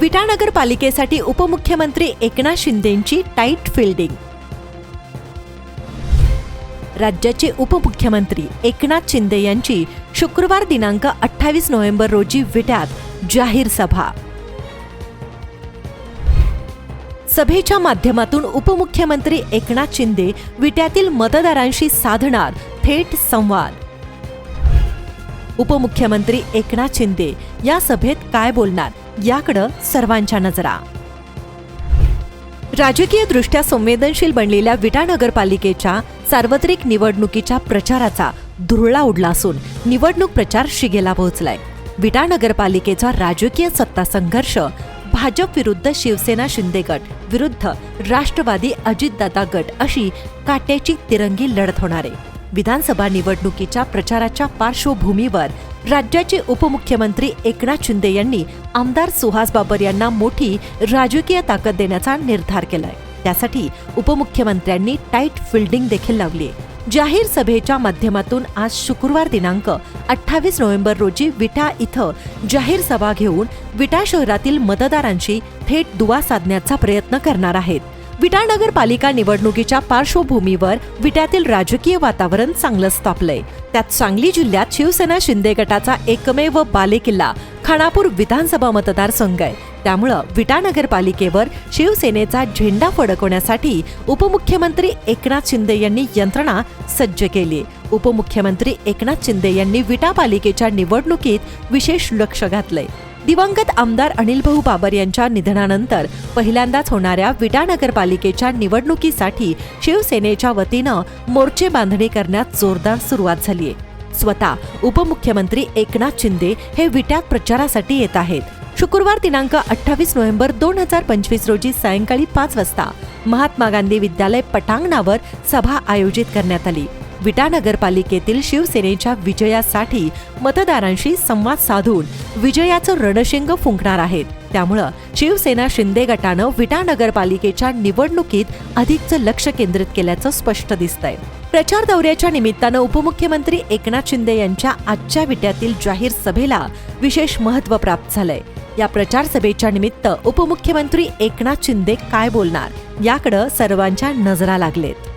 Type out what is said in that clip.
विटा नगरपालिकेसाठी उपमुख्यमंत्री Eknath शिंदेंची tight fielding. राज्याचे उपमुख्यमंत्री एकनाथ शिंदे यांची शुक्रवार दिनांक अठ्ठावीस नोव्हेंबर रोजी विट्यात जाहीर सभा. सभेच्या माध्यमातून उपमुख्यमंत्री एकनाथ शिंदे विट्यातील मतदारांशी साधणार थेट संवाद. उपमुख्यमंत्री एकनाथ शिंदे या सभेत काय बोलणार? याकडं सर्वांच्या नजरा. राजकीय दृष्ट्या संवेदनशील बनलेल्या विटा नगरपालिकेच्या सार्वत्रिक निवडणुकीच्या प्रचाराचा धुरळा उडला असून निवडणूक प्रचार शिगेला पोहोचलाय. विटा नगरपालिकेचा राजकीय सत्ता संघर्ष भाजप विरुद्ध शिवसेना शिंदे गट विरुद्ध राष्ट्रवादी अजितदादा गट अशी काट्याची तिरंगी लढत होणार आहे. विधानसभा निवडणुकीच्या प्रचाराच्या पार्श्वभूमीवर राज्याचे उपमुख्यमंत्री एकनाथ शिंदे यांनी आमदार सुहास बाबर यांना मोठी राजकीय ताकद देण्याचा निर्धार केलाय. त्यासाठी उपमुख्यमंत्र्यांनी टाईट फिल्डिंग देखील लावली जाहीर सभेच्या माध्यमातून आज शुक्रवार दिनांक अठ्ठावीस नोव्हेंबर रोजी विटा इथं जाहीर सभा घेऊन विटा शहरातील मतदारांशी थेट दुवा साधण्याचा प्रयत्न करणार आहेत. विटा नगरपालिका निवडणुकीच्या पार्श्वभूमीवर विट्यातील राजकीय वातावरण चांगलंच तापलंय. त्यात सांगली जिल्ह्यात शिवसेना शिंदे गटाचा एकमेव बालेकिल्ला खानापूर विधानसभा मतदारसंघ आहे. त्यामुळं विटा नगरपालिकेवर शिवसेनेचा झेंडा फडकवण्यासाठी उपमुख्यमंत्री एकनाथ शिंदे यांनी यंत्रणा सज्ज केली. उपमुख्यमंत्री एकनाथ शिंदे यांनी विटा पालिकेच्या निवडणुकीत विशेष लक्ष घातलंय. दिवंगत आमदार अनिल भाऊ बाबर यांच्या निधनानंतर पहिल्यांदाच होणाऱ्या विटा नगरपालिकेच्या निवडणुकीसाठी शिवसेनेच्या वतीनं मोर्चे बांधणी करण्यात जोरदार सुरुवात झाली आहे. स्वतः उपमुख्यमंत्री एकनाथ शिंदे हे विट्यात प्रचारासाठी येत आहेत. शुक्रवार दिनांक अठ्ठावीस नोव्हेंबर दोन हजार पंचवीस रोजी सायंकाळी पाच वाजता महात्मा गांधी विद्यालय पटांगणावर सभा आयोजित करण्यात आली. विटा नगरपालिकेतील शिवसेनेच्या विजयासाठी मतदारांशी संवाद साधून विजयाचं रणशिंग फुंकणार आहेत. त्यामुळं शिवसेना शिंदे गटानं विटा नगरपालिकेच्या निवडणुकीत अधिकचं लक्ष केंद्रित केल्याचं स्पष्ट दिसतंय. प्रचार दौऱ्याच्या निमित्तानं उपमुख्यमंत्री एकनाथ शिंदे यांच्या आजच्या विट्यातील जाहीर सभेला विशेष महत्त्व प्राप्त झालंय. या प्रचार सभेच्या निमित्त उपमुख्यमंत्री एकनाथ शिंदे काय बोलणार? याकडं सर्वांच्या नजरा लागलेत.